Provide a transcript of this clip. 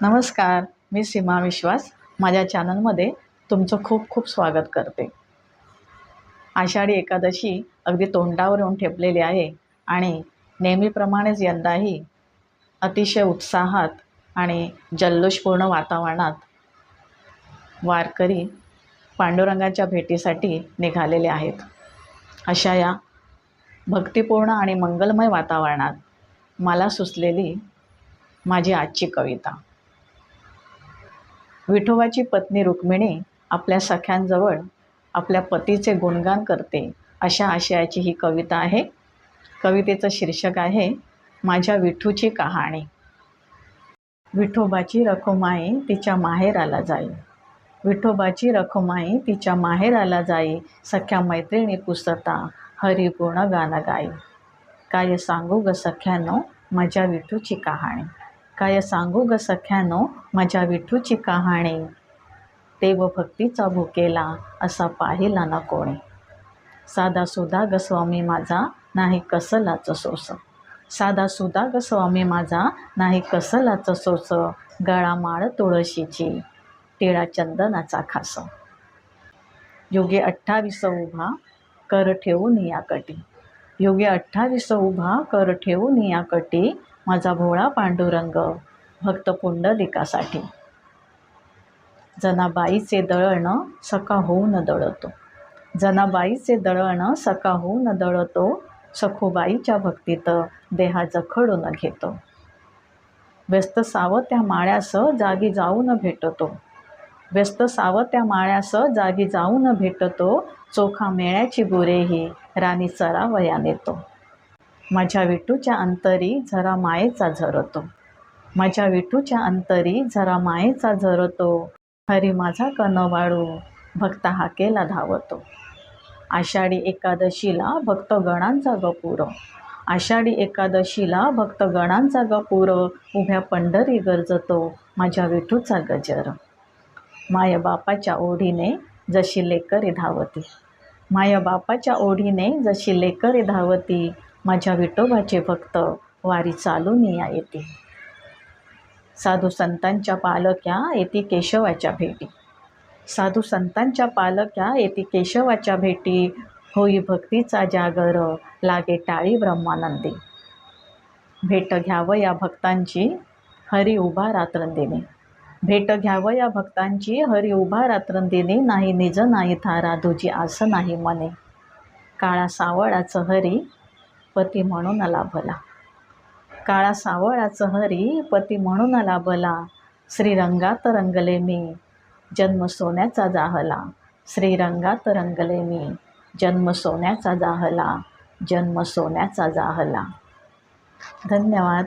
नमस्कार मी सीमा विश्वास. माझ्या चॅनलमध्ये तुमचं खूप खूप स्वागत करते. आषाढी एकादशी अगदी तोंडावर येऊन ठेपलेली आहे आणि नेहमीप्रमाणेच यंदाही अतिशय उत्साहात आणि जल्लोषपूर्ण वातावरणात वारकरी पांडुरंगाच्या भेटीसाठी निघालेले आहेत. अशा या भक्तिपूर्ण आणि मंगलमय वातावरणात मला सुचलेली माझी आजची कविता. विठोबाची पत्नी रुक्मिणी आपल्या सख्यांजवळ आपल्या पतीचे गुणगान करते. अशा आशयाची ही कविता आहे. कवितेचं शीर्षक आहे माझ्या विठूची कहाणी. विठोबाची रखुमाई तिच्या माहेराला जाई. विठोबाची रखुमाई तिच्या माहेराला जाई. सख्या मैत्रिणी पुसता हरिगुण गाणं गाई. काय सांगू ग सख्यानो माझ्या विठूची कहाणी. काय सांगू ग सख्यानो माझ्या विठूची कहाणी. देव भक्तीचा भुकेला असा पाहिला ना कोणी. साधा सुधा ग स्वामी माझा नाही कसलाच सोस. साधा सुधा ग स्वामी माझा नाही कसलाच सोस. गळा माळ तुळशीची टिळा चंदनाचा खास. योगे अठ्ठावीस उभा कर ठेवून या कटी. योगे अठ्ठावीस उभा कर ठेवून या कटी. माझा भोळा पांडुरंग भक्त पुंडलिकासाठी. जनाबाईचे दळण सका होऊन दळतो. जनाबाईचे दळण सका होऊन दळतो सखोबाईच्या भक्तीत देहा जखडून घेतो. व्यस्त सावत्या माळ्यास जागी जाऊन भेटतो. व्यस्त सावत्या माळ्यास जागी जाऊन भेटतो. चोखा मेळ्याची गुरेही राणी चरावया नेतो माझ्या विठूच्या अंतरी जरा मायेचा झरतो. माझ्या विठूच्या अंतरी जरा मायेचा झरतो. हरी माझा कनवाळू भक्त हाकेला धावतो. आषाढी एकादशीला भक्तगणांचा गपूर. आषाढी एकादशीला भक्तगणांचा गपूर उभ्या पंढरी गरजतो माझ्या विठूचा गजर. माय बापाच्या ओढीने जशी लेकरी धावती. माय बापाच्या ओढीने जशी लेकरी धावती माझ्या विठोबाचे भक्त वारी चालून या येते. साधू संतांच्या पालक्या येती केशवाच्या भेटी. साधू संतांच्या पालक्या येती केशवाच्या भेटी. होई भक्तीचा जागर लागे टाळी ब्रह्मानंदी. भेट घ्यावं या भक्तांची हरी उभा रात्रंदिनी. भेट घ्यावं या भक्तांची हरी उभा रात्रंदिनी. नाही निज नाही थारा तुझी आस नाही मने. काळा सावळाचं हरी पती म्हणून लाभला काळा सावळाचं हरी पती म्हणून लाभला श्रीरंगात रंगले मी जन्म सोन्याचा जाहला. श्रीरंगात रंगले मी जन्म सोन्याचा जाहला. जन्म सोन्याचा जाहला. धन्यवाद.